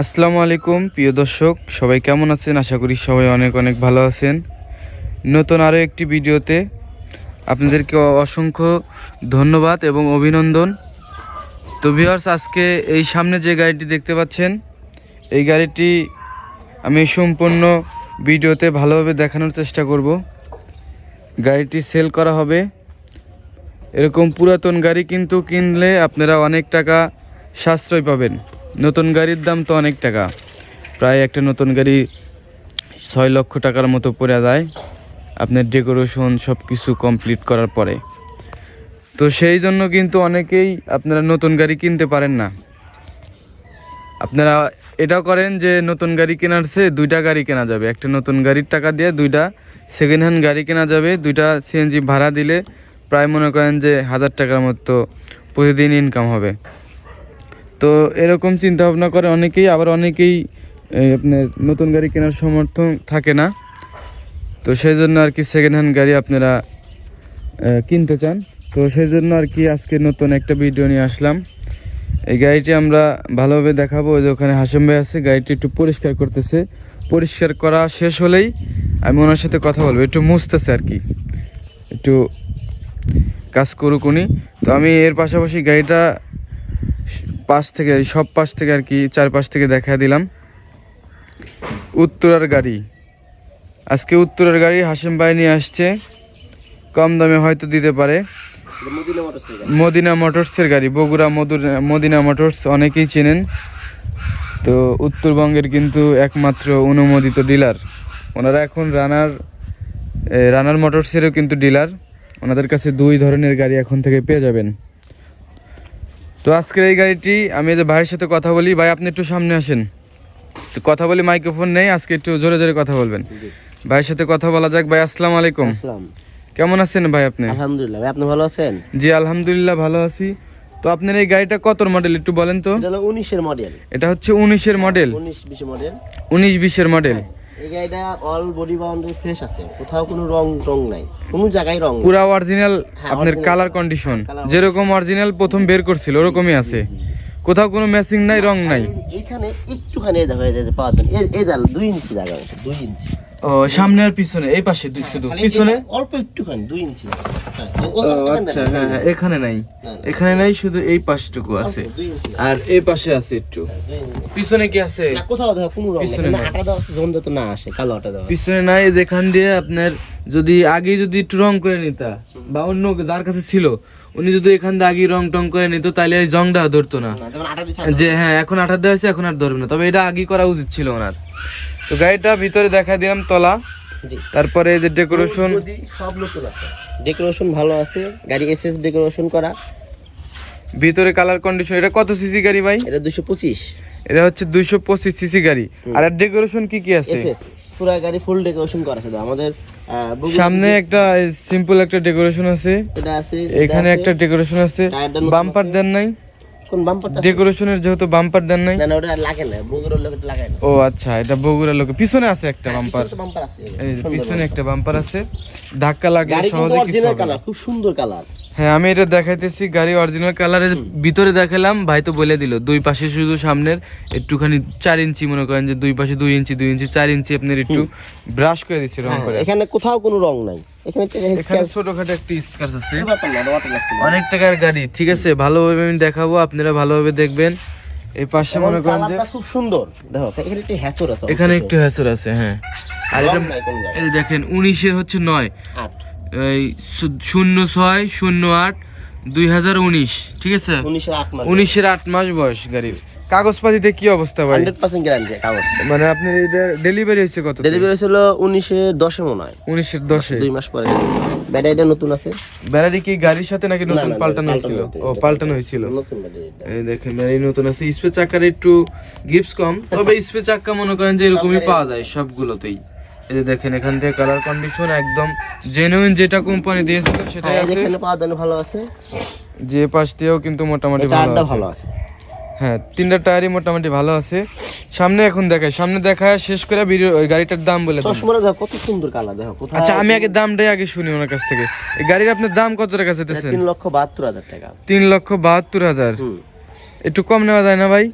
আসসালামু আলাইকুম, প্রিয় দর্শক, সবাই কেমন আছেন? আশা করি সবাই অনেক অনেক ভালো আছেন। নতুন আরও একটি ভিডিওতে আপনাদেরকে অসংখ্য ধন্যবাদ এবং অভিনন্দন। তো ভিউয়ার্স, আজকে এই সামনে যে গাড়িটি দেখতে পাচ্ছেন, এই গাড়িটি আমি সম্পূর্ণ ভিডিওতে ভালোভাবে দেখানোর চেষ্টা করব। গাড়িটি সেল করা হবে। এরকম পুরাতন গাড়ি কিন্তু কিনলে আপনারা অনেক টাকা সাশ্রয় পাবেন। নতুন গাড়ির দাম তো অনেক টাকা। প্রায় একটা নতুন গাড়ি ছয় লক্ষ টাকার মতো পড়ে যায় আপনার ডেকোরেশন সব কিছু কমপ্লিট করার পরে। তো সেই জন্য কিন্তু অনেকেই আপনারা নতুন গাড়ি কিনতে পারেন না। আপনারা এটা করেন যে নতুন গাড়ি কেনার চেয়ে দুইটা গাড়ি কেনা যাবে। একটা নতুন গাড়ির টাকা দিয়ে দুইটা সেকেন্ড হ্যান্ড গাড়ি কেনা যাবে। দুইটা সিএনজি ভাড়া দিলে প্রায় মনে করেন যে হাজার টাকার মতো প্রতিদিন ইনকাম হবে। তো এরকম চিন্তা ভাবনা করে অনেকেই, আবার অনেকেই আপনার নতুন গাড়ি কেনার সমর্থন থাকে না। তো সেই জন্য আর কি সেকেন্ড হ্যান্ড গাড়ি আপনারা কিনতে চান। তো সেই জন্য আর কি আজকে নতুন একটা ভিডিও নিয়ে আসলাম। এই গাড়িটি আমরা ভালোভাবে দেখাবো। যে ওখানে হাসেম ভাই আছে, গাড়িটি একটু পরিষ্কার করতেছে। পরিষ্কার করা শেষ হলেই আমি ওনার সাথে কথা বলব। একটু মুছতেছে আর কি। একটু কাজ করুক উনি। তো আমি এর পাশাপাশি গাড়িটা পাশ থেকে সব পাশ থেকে আর কি চারপাশ থেকে দেখা দিলাম। উত্তরার গাড়ি। আজকে উত্তরের গাড়ি হাসিম ভাই নিয়ে আসছে। কম দামে হয়তো দিতে পারে। মদিনা মোটরসের গাড়ি। বগুড়া মদিনা মোটরস অনেকেই চেনেন। তো উত্তরবঙ্গের কিন্তু একমাত্র অনুমোদিত ডিলার ওনারা এখন রানার রানার মোটরসেরও কিন্তু ডিলার ওনাদের কাছে দুই ধরনের গাড়ি এখন থেকে পেয়ে যাবেন। তো আজকের এই গাড়িটি আমি যে ভাইয়ের সাথে কথা বলি। ভাই আপনি একটু সামনে আসেন। তো কথা বলি মাইক্রোফোন নেই আজকে একটু জোরে জোরে কথা বলবেন। ভাইয়ের সাথে কথা বলা যাক। ভাই আসসালামু আলাইকুম। কেমন আছেন ভাই আপনি? আলহামদুলিল্লাহ ভাই আপনি ভালো আছেন? জি আলহামদুলিল্লাহ ভালো আছি। তো আপনার এই গাড়িটা কত মডেল একটু বলেন তো? এটা হলো মডেল এটা হচ্ছে উনিশের মডেল উনিশ বিশ মডেল উনিশ বিশের মডেল এই গাড়িটা অল বডি বাউন্ডারি ফ্রেশ আছে। কোথাও কোনো রং রং নাই। কোনো জায়গায় রং। পুরা অরিজিনাল হ্যাঁ, আপনার কালার কন্ডিশন যেরকম অরিজিনাল প্রথম বের করছিল ওরকমই আছে। কোথাও কোনো ম্যাচিং নাই রং নাই। এখানে এইখানে একটুখানি দেখা দেখো পাওয়া যায় এই দাঁড়াল দুই ইঞ্চি জায়গা দুই ইঞ্চি। ও সামনে আর পিছনে এই পাশে শুধু। পিছনে? অল্প একটুখানি দুই ইঞ্চি। হ্যাঁ, আচ্ছা হ্যাঁ হ্যাঁ এখানে নাই। এখানে নাই শুধু এই পাশটুকু আছে। আর এই পাশে আছে একটু। পিছনে কি আছে? কোথাও কোনো রং পিছনে আটা জোন যাতে না আসে কালো আটা দেওয়া পিছনে নাই যেখান দিয়ে আপনার যদি আগে যদি একটু রং করে নিতা বা অন্য যার কাছে ছিল উনি যদি এখান দিয়ে আগে রং টং করে নিত তাহলে এই জংটা ধরতো না। আটা যে হ্যাঁ এখন আঠা দেওয়া হয়েছে এখন আর ধরবে না। তবে এটা আগে করা উচিত ছিল ওনার। তো গাড়িটা ভিতরে দেখা দিলাম তলা। জি। তারপরে এই যে ডেকোরেশন সব নতুন আছে ডেকোরেশন ভালো আছে। গাড়ি এসএস ডেকোরেশন করা। ভিতরে কালার কন্ডিশন এটা কত সিসি গাড়ি ভাই? এটা দুশো পঁচিশ। এটা হচ্ছে দুইশো পঁচিশ সিসি গাড়ি। আর ডেকোরেশন কি কি আছে? এসএস পুরো গাড়ি ফুল ডেকোরেশন করা আছে তো। আমাদের সামনে একটা সিম্পল একটা ডেকোরেশন আছে। এটা আছে এখানে একটা ডেকোরেশন আছে। বাম্পার দেন নাই। কোন বাম্পারটা ডেকোরেশনের যেহেতু বাম্পার দেন নাই। না ওটা লাগে না বগুড়ার লোক লাগায় না। ও আচ্ছা এটা বগুড়া লোকে। পিছনে আছে একটা বাম্পার বাম্পার আছে। এই পিছনে একটা বাম্পার আছে। ধাক্কা লাগলে সহজে কিছু হবে কালার খুব সুন্দর কালার হ্যাঁ আমি এটা দেখাইতেছি গাড়ি অরিজিনাল কালারের ভিতরে দেখালাম ভাই তো বলে দিল দুই পাশে শুধু সামনের একটুখানি চার ইঞ্চি মনে করেন যে দুই পাশে দুই ইঞ্চি দুই ইঞ্চি চার ইঞ্চি আপনার একটু ব্রাশ করে দিচ্ছে রং করে। এখানে কোথাও কোনো রং নাই। এখানে একটা ছোটখাটো একটা আছে। অনেক টাকার গাড়ি ঠিক আছে? ভালোভাবে আমি দেখাবো আপনারা ভালোভাবে দেখবেন। এই পাশে মনে করেন যে খুব সুন্দর। দেখো এখানে একটু হ্যাচর আছে এখানে একটু হ্যাসর আছে হ্যাঁ। আর এটা। এই দেখেন উনিশের হচ্ছে নয়। এই শূন্য ছয় শূন্য আট দুই হাজার উনিশ ঠিক আছে? উনিশের আট মাস। উনিশের আট মাস বয়স গাড়ির। কাগজপাতিতে কি অবস্থা ভাই? হান্ড্রেড পার্সেন্ট গ্যারান্টি কাগজ। মানে আপনার এটা ডেলিভারি হয়েছে কত ডেলিভারি হয়েছিল উনিশে দশে মনে হয়। উনিশের দশে? দুই মাস পরে। ব্যাটারিটা নতুন আছে। ব্যাটারি কি গাড়ির সাথে নাকি নতুন পাল্টানো হয়েছিল? ও পাল্টানো হয়েছিল। নতুন ব্যাটারি এই দেখেন ব্যাটারি নতুন আছে। চাকার একটু গিপস কম। তবে স্পে চাক্কা মনে করেন যে এরকমই পাওয়া যায় সবগুলোতেই। এই যে দেখেন এখান থেকে কালার কন্ডিশন একদম জেনুইন যেটা কোম্পানি দিয়েছিল সেটাই হ্যাঁ আছে। এখানে পাওয়া ভালো আছে। যে পাশ দিয়েও কিন্তু মোটামুটি ভালো আছে। ভালো আছে। হ্যাঁ তিনটা টায়ারই মোটামুটি ভালো আছে। সামনে এখন দেখায় সামনে দেখায় শেষ করে ভিডিও ওই গাড়িটার দাম বলে। চশমাটা দেখো কত সুন্দর কালার দেখো কোথায় আচ্ছা আমি আগে দামটাই আগে শুনি ওনার কাছ থেকে। এই গাড়ির আপনার দাম কত টাকা চাইতেছেন? তিন লক্ষ বাহাত্তর হাজার টাকা। তিন লক্ষ বাহাত্তর হাজার। একটু কম নেওয়া যায় না ভাই?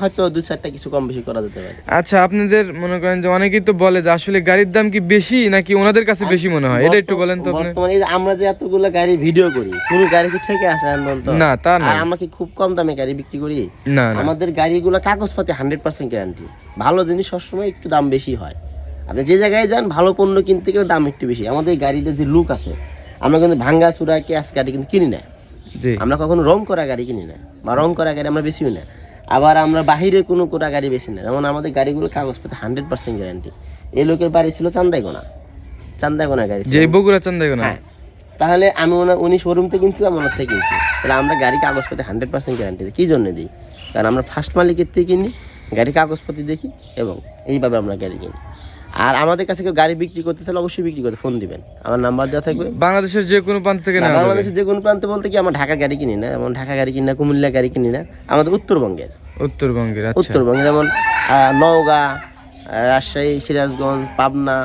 হয়তো দু চারটা কিছু কম বেশি করা যেতে পারে। আচ্ছা আপনাদের মনে করেন যে অনেকেই তো বলে যে আসলে গাড়ির দাম কি বেশি নাকি ওনাদের কাছে বেশি মনে হয়? এটা একটু বলেন তো বর্তমানে আমরা যে এতগুলো গাড়ি ভিডিও করি কোনো গাড়ি কি থেকে আছে না তা না। আর আমরা কি খুব কম দামে গাড়ি বিক্রি করি? না আমাদের গাড়িগুলো কাগজপাতি হান্ড্রেড পার্সেন্ট গ্যারান্টি ভালো জিনিস সবসময় একটু দাম বেশি হয়। আপনি যে জায়গায় যান ভালো পণ্য কিনতে গেলে দাম একটু বেশি। আমাদের গাড়িতে যে লুক আছে আমরা কিন্তু ভাঙ্গা চূড়া ক্যাশ গাড়ি কিন্তু কিনি না। আমরা কখনো রং করা গাড়ি কিনি না বা রং করা গাড়ি আমরা বেশিও না। আবার আমরা বাহিরে কোনো কোটা গাড়ি বেশি না। যেমন আমাদের গাড়িগুলো কাগজপত্র হান্ড্রেড পার্সেন্ট গ্যারান্টি এই লোকের বাড়ি ছিল চান্দাইগোনা। চান্দাইগোনা গাড়ি যে বগুড়া চান্দাই না হ্যাঁ। তাহলে আমি ওনার উনি শোরুম থেকে কিনছিলাম ওনার থেকে কিনছি। তাহলে আমরা গাড়ি কাগজপত্রে হান্ড্রেড পার্সেন্ট গ্যারান্টি দিই। কী জন্য দিই? কারণ আমরা ফার্স্ট মালিকের থেকে কিনি গাড়ি কাগজপত্র দেখি এবং এইভাবে আমরা গাড়ি কিনি। আর আমাদের কাছে কেউ গাড়ি বিক্রি করতে চাইলে অবশ্যই বিক্রি করতে ফোন দিবেন। আমার নাম্বার দেওয়া থাকবে। বাংলাদেশের যে কোনো প্রান্ত থেকে না, বাংলাদেশের যে কোনো প্রান্তে বলতে কি আমরা ঢাকা গাড়ি কিনি না যেমন ঢাকা গাড়ি কিনি না কুমিল্লা গাড়ি কিনি না আমাদের উত্তরবঙ্গের। উত্তরবঙ্গের আচ্ছা। উত্তরবঙ্গে যেমন নওগাঁ রাজশাহী সিরাজগঞ্জ পাবনা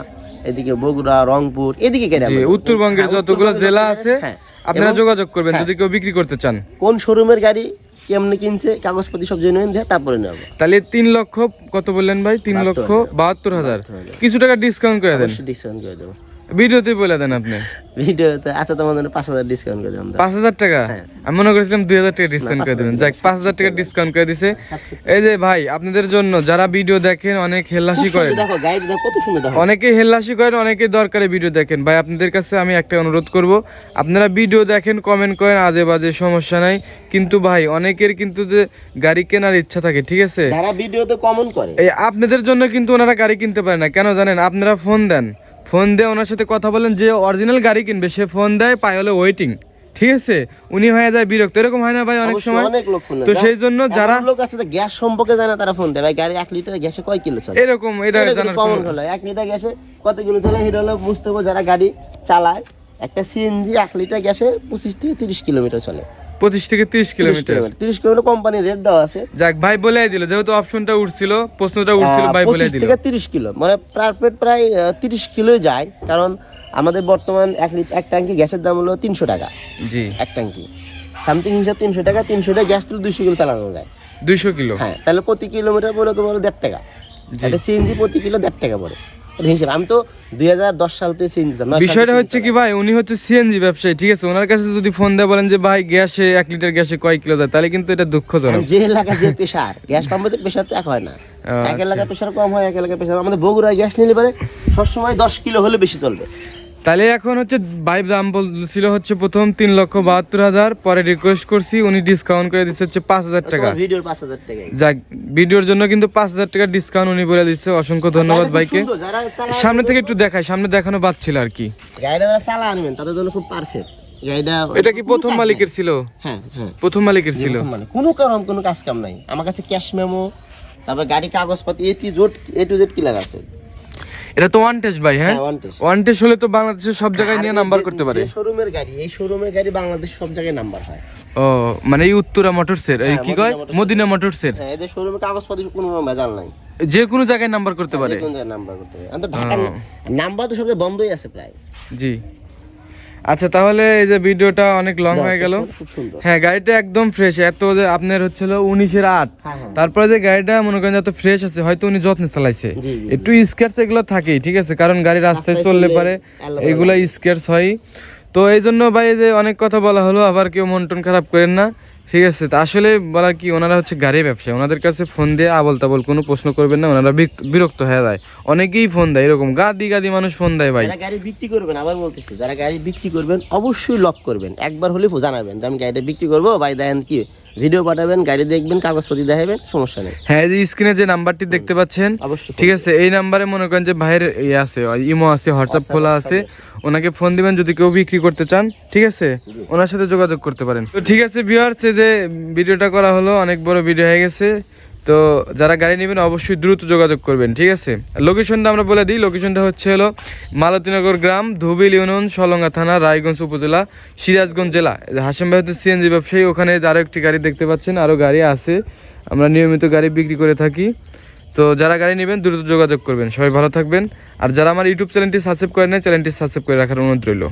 এদিকে বগুড়া রংপুর এদিকে আমাদের। উত্তরবঙ্গের হ্যাঁ, যতগুলো জেলা আছে হ্যাঁ। আপনারা যোগাযোগ করবেন যদি কেউ বিক্রি করতে চান। কোন শোরুমের গাড়ি? কেমনে কিনছে কাগজপাতি সব জেনুইন দেয় তারপরে নেব। তাহলে তিন লক্ষ কত বললেন ভাই? তিন লক্ষ বাহাত্তর হাজার। কিছু টাকা ডিসকাউন্ট করে দেন। ডিসকাউন্ট করে দেবো। ভিডিওতে বলে দেন আপনি। ভিডিওতে আচ্ছা তোমার জন্য পাঁচ হাজার ডিসকাউন্ট করে দেবো পাঁচ হাজার টাকা? হ্যাঁ। আমি মনে করেছিলাম দুই হাজার টাকা ডিসকাউন্ট করে দেবেন। যাক পাঁচ হাজার টাকা ডিসকাউন্ট করে দিছে। এই যে ভাই আপনাদের জন্য যারা ভিডিও দেখেন অনেক হেল্লাসি করেন। দেখো গাড়ি দেখো কত সুন্দর দেখো। অনেকেই হেল্লাসি করেন অনেকেই দরকারি ভিডিও দেখেন। ভাই আপনাদের কাছে আমি একটা অনুরোধ করব। আপনারা ভিডিও দেখেন কমেন্ট করেন আজে বাজে সমস্যা নাই। কিন্তু ভাই অনেকের কিন্তু যে গাড়ি কেনার ইচ্ছা থাকে ঠিক আছে? যারা ভিডিওতে কমন করে। এই আপনাদের জন্য কিন্তু ওনারা গাড়ি কিনতে পারে না। কেন জানেন? আপনারা ফোন দেন। ফোন দিয়ে ওনার সাথে কথা বলেন যে অরিজিনাল গাড়ি কিনবে সে ফোন দেয় পায় হলে ওয়েটিং ঠিক আছে? উনি হয়ে যায় বিরক্ত এরকম হয় না ভাই অনেক সময়? অনেক লোক ফোন তো সেই জন্য যারা লোক আছে যে গ্যাস সম্পর্কে জানে তারা ফোন দেয়। ভাই গাড়ি এক লিটার গ্যাসে কয় কিলো চলে? এরকম এটা জানার কমন হলো। এক লিটার গ্যাসে কত কিলো চলে? হিরো হলো বুঝতে হবে যারা গাড়ি চালায় একটা সিএনজি এক লিটার গ্যাসে পঁচিশ থেকে তিরিশ কিলোমিটার চলে। পঁচিশ থেকে তিরিশ কিলোমিটার। তিরিশ কিলোমিটার কোম্পানির রেট দেওয়া আছে। যাক ভাই বলে দিল যেহেতু অপশনটা উঠছিল প্রশ্নটা উঠছিল ভাই বলে 25 দিল। থেকে তিরিশ কিলো মানে প্রায় প্রায় তিরিশ কিলো যায় কারণ আমাদের বর্তমান এক লিটার এক ট্যাঙ্কি গ্যাসের দাম হলো তিনশো টাকা। জি। এক ট্যাঙ্কি সামথিং হিসাব তিনশো টাকা তিনশো টাকা গ্যাস তুলে দুশো কিলো চালানো যায়। দুইশো কিলো? হ্যাঁ তাহলে প্রতি কিলোমিটার পরে তোমার দেড় টাকা। একটা সিএনজি প্রতি কিলো দেড় টাকা পড়ে। এটা হিসাব। আমি তো দুই হাজার দশ সাল থেকে সিএনজি বিষয়টা হচ্ছে কি ভাই উনি হচ্ছে সিএনজি ব্যবসায়ী ঠিক আছে? ওনার কাছে যদি ফোন দেয় বলেন যে ভাই গ্যাসে এক লিটার গ্যাসে কয় কিলো যায়? তাহলে কিন্তু এটা দুঃখজনক। যে এলাকা যে প্রেশার গ্যাস পাম্পে তো প্রেশার তো এক হয় না। আচ্ছা। এক এলাকায় প্রেশার কম হয় এক এলাকায় প্রেশার আমাদের বগুড়ায় গ্যাস নিলে পারে সবসময় দশ কিলো হলে বেশি চলবে। তাহলে এখন হচ্ছে ভাই দাম বলছিল হচ্ছে প্রথম তিন লক্ষ বাহাত্তর হাজার পরে রিকোয়েস্ট করছি উনি ডিসকাউন্ট করে দিচ্ছে হচ্ছে পাঁচ হাজার টাকা। ভিডিওর পাঁচ হাজার টাকা যাক ভিডিওর জন্য কিন্তু পাঁচ হাজার টাকা ডিসকাউন্ট উনি বলে দিচ্ছে অসংখ্য ধন্যবাদ ভাইকে। সামনে থেকে একটু দেখায় সামনে দেখানো বাচ্ছিল আর কি। গাড়িটা চালা আনবেন তাদের জন্য খুব পারফেক্ট এটা কি প্রথম মালিকের ছিল? হ্যাঁ হ্যাঁ। প্রথম মালিকের ছিল। কোনো কারণ কোনো কাজ কাম নাই। আমার কাছে ক্যাশ মেমো তারপর গাড়ি কাগজপাতি A to Z A to Z clear আছে। এটা তো ওয়ান টেস্ট ভাই হ্যাঁ? হ্যাঁ, ওয়ান টেস্ট হলে তো বাংলাদেশের সব জায়গায় নিয়ে নাম্বার করতে পারে। শোরুমের গাড়ি এই শোরুমের গাড়ি বাংলাদেশ সব জায়গায় নাম্বার হয়। ও মানে এই উত্তরা মোটরসের এই হ্যাঁ, কি কয়। মদিনা মোটরসের হ্যাঁ এদের শোরুমে কাগজপত্র কোনো ভেজাল নাই। যে কোনো জায়গায় নাম্বার করতে পারে। কোন জায়গায় নাম্বার করতে পারে। ঢাকার নাম্বার তো সবচেয়ে বন্ধই আছে প্রায়। জি। আচ্ছা তাহলে এই যে ভিডিওটা অনেক লং হয়ে গেল। হ্যাঁ গাড়িটা একদম ফ্রেশ এত যে আপনার হচ্ছিল উনিশের আট। হ্যাঁ হ্যাঁ। তারপরে যে গাড়িটা মনে করেন যত ফ্রেশ আছে হয়তো উনি যত্নে চালাইছে। একটু স্কেয়ার্স এগুলো থাকেই ঠিক আছে? কারণ গাড়ি রাস্তায় চললে পারে এগুলো স্কেয়ার্স হয়। তো এই জন্য ভাই যে অনেক কথা বলা হলো আবার কেউ মন টন খারাপ করেন না। ঠিক আছে, তা আসলে বলা কি, ওনারা হচ্ছে গাড়ি ব্যবসা ওনাদের কাছে ফোন দিয়ে আবল তাবল কোনো প্রশ্ন করবেন না, ওনারা বিরক্ত হয়ে যায়। অনেকেই ফোন দেয়, এরকম গাদি গাদি মানুষ ফোন দেয় ভাই। যারা গাড়ি বিক্রি করবেন, আবার বলতেছি, যারা গাড়ি বিক্রি করবেন, অবশ্যই লক করবেন। একবার হলে জানাবেন যে আমি গাড়িটা বিক্রি করব, ভাই দেখেন কি ভিডিও পাঠাবেন গাড়ি দেখবেন কাগজপত্র দেখাবেন সমস্যা নেই। হ্যাঁ এই যে স্ক্রিনে যে নাম্বারটি দেখতে পাচ্ছেন অবশ্যই ঠিক আছে এই নাম্বারে মনে করেন যে ভাইয়ের ইয়ে আছে ইমো আছে হোয়াটসঅ্যাপ খোলা আছে ওনাকে ফোন দিবেন যদি কেউ বিক্রি করতে চান ঠিক আছে? ওনার সাথে যোগাযোগ করতে পারেন। তো ঠিক আছে ভিউয়ার্স এই যে ভিডিওটা করা হলো অনেক বড় ভিডিও হয়ে গেছে। তো যারা গাড়ি নেবেন অবশ্যই দ্রুত যোগাযোগ করবেন, ঠিক আছে? লোকেশনটা আমরা বলে দিই লোকেশনটা হচ্ছে হলো মালতীনগর গ্রাম, ধুবিল ইউনিয়ন সলঙ্গা থানা, রায়গঞ্জ উপজেলা, সিরাজগঞ্জ জেলা। হাসিম ভাই সিএনজি ব্যবসায়ী, ওখানে আরও একটি গাড়ি দেখতে পাচ্ছেন আরও গাড়ি আছে। আমরা নিয়মিত গাড়ি বিক্রি করে থাকি। তো যারা গাড়ি নেবেন, দ্রুত যোগাযোগ করবেন। সবাই ভালো থাকবেন। আর যারা আমার ইউটিউব চ্যানেলটি সাবস্ক্রাইব করেন চ্যানেলটি সাবস্ক্রাইব করে রাখার অনুরোধ রইল।